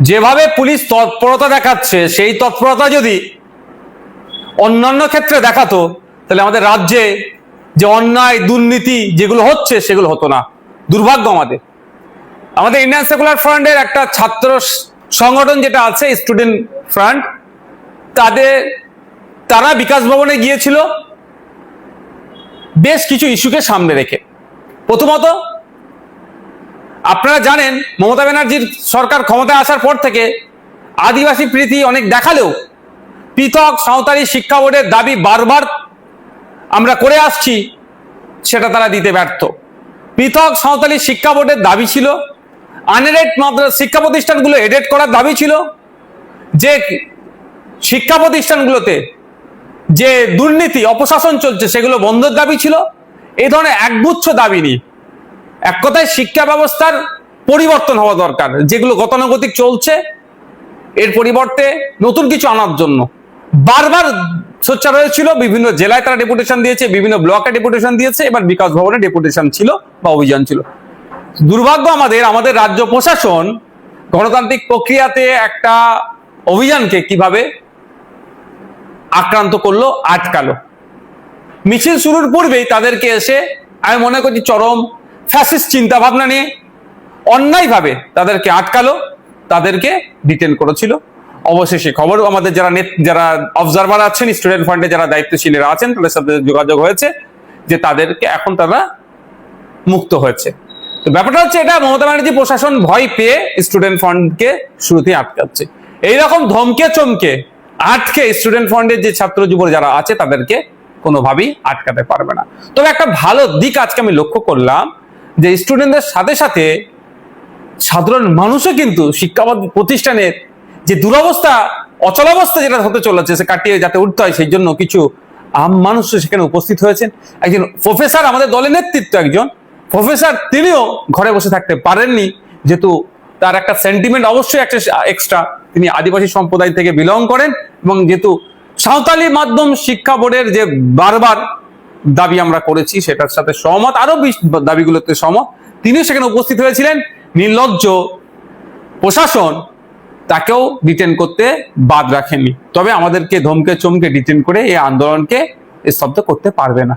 যেভাবে পুলিশ তৎপরতা দেখাচ্ছে, সেই তৎপরতা যদি অন্যান্য ক্ষেত্রে দেখাতো, তাহলে আমাদের রাজ্যে যে অন্যায়, দুর্নীতি যেগুলো হচ্ছে, সেগুলো হতো না। দুর্ভাগ্য আমাদের। আমাদের ইন্ডিয়ান সেকুলার ফ্রন্টের একটা ছাত্র সংগঠন যেটা আছে স্টুডেন্ট ফ্রন্ট তাদের, তারা বিকাশ ভবনে গিয়েছিল। বেশ কিছু ইস্যুকে সামনে রেখে। প্রথমত আপনারা জানেন, মমতা ব্যানার্জির সরকার ক্ষমতায় আসার পর থেকে আদিবাসী প্রীতি অনেক দেখালেও পৃথক সাঁওতালি শিক্ষা বোর্ডের দাবি বারবার আমরা করে আসছি, সেটা তারা দিতে ব্যর্থ। পৃথক সাঁওতালি শিক্ষা বোর্ডের দাবি ছিল, আনএডেড শিক্ষা প্রতিষ্ঠানগুলো এডেড করার দাবি ছিল যে শিক্ষা প্রতিষ্ঠানগুলোতে যে দুর্নীতি, অপশাসন চলছে, সেগুলো বন্ধের দাবি ছিল। এই ধরনের একগুচ্ছ দাবি নেই। এক কথায় শিক্ষা ব্যবস্থার পরিবর্তন হওয়া দরকার। যেগুলো গতানুগতিক চলছে, এর পরিবর্তে নতুন কিছু আনার জন্য। বারবার সোচ্চার হয়েছিল, বিভিন্ন জেলায় তারা ডেপুটেশন দিয়েছে, বিভিন্ন ব্লকে ডেপুটেশন দিয়েছে, এবার বিকাশ ভবনে ডেপুটেশন ছিল বা অভিযান ছিল। দুর্ভাগ্য আমাদের আমাদের রাজ্য প্রশাসন গণতান্ত্রিক প্রক্রিয়াতে একটা অভিযানকে কীভাবে আক্রান্ত করল, আটকালো। মিছিল শুরুর পূর্বেই তাদেরকে এসে, আমি মনে করছি চরম ফ্যাসিস্ট চিন্তা ভাবনা নিয়ে অন্যায়ভাবে তাদেরকে আটকালো, তাদেরকে ডিটেন করেছিল। অবশেষে খবর, আমাদের যারা নেত- যারা অবজারভার আছেন স্টুডেন্ট ফান্ডে যারা দায়িত্বশীলেরা আছেন, তাদের সাথে যোগাযোগ হয়েছে যে তাদেরকে এখন তারা মুক্ত হয়েছে। তো ব্যাপারটা হচ্ছে এটা, মমতা ব্যানার্জি প্রশাসন ভয় পেয়ে স্টুডেন্ট ফান্ডকে শুরুতেই আটকাচ্ছে। এইরকম ধমকে, চমকে আটকে স্টুডেন্ট ফান্ডের যে ছাত্র যুব যারা আছে, তাদেরকে কোনোভাবেই আটকাতে পারবে না। তবে একটা ভালো দিক আজকে আমি লক্ষ্য করলাম যে স্টুডেন্টদের সাথে সাথে সাধারণ মানুষও কিন্তু শিক্ষা প্রতিষ্ঠানের যে দুরবস্থা অচলাবস্থা যেটা হতে চলেছে, সে কাটিয়ে যাতে উঠতে হয়, সেই জন্য কিছু আম মানুষ সেখানে উপস্থিত হয়েছেন। একজন প্রফেসর আমাদের দলের নেতৃত্ব একজন। প্রফেসর তিনিও ঘরে বসে থাকতে পারেননি, যেহেতু তার একটা সেন্টিমেন্ট অবশ্যই একটা এক্সট্রা তিনি আদিবাসী সম্প্রদায় থেকে বিলং করেন এবং যেহেতু সাঁওতালি মাধ্যম শিক্ষা বোর্ডের যে বারবার দাবি আমরা করেছি, সেটার সাথে সহমত আরও দাবিগুলোতে সহমত। তিনিও সেখানে উপস্থিত হয়েছিলেন। নির্লজ্জ প্রশাসন তাকেও ডিটেন করতে বাদ রাখেনি। তবে আমাদেরকে ধমকে চমকে ডিটেন করে এই আন্দোলনকে স্তব্ধ করতে পারবে না।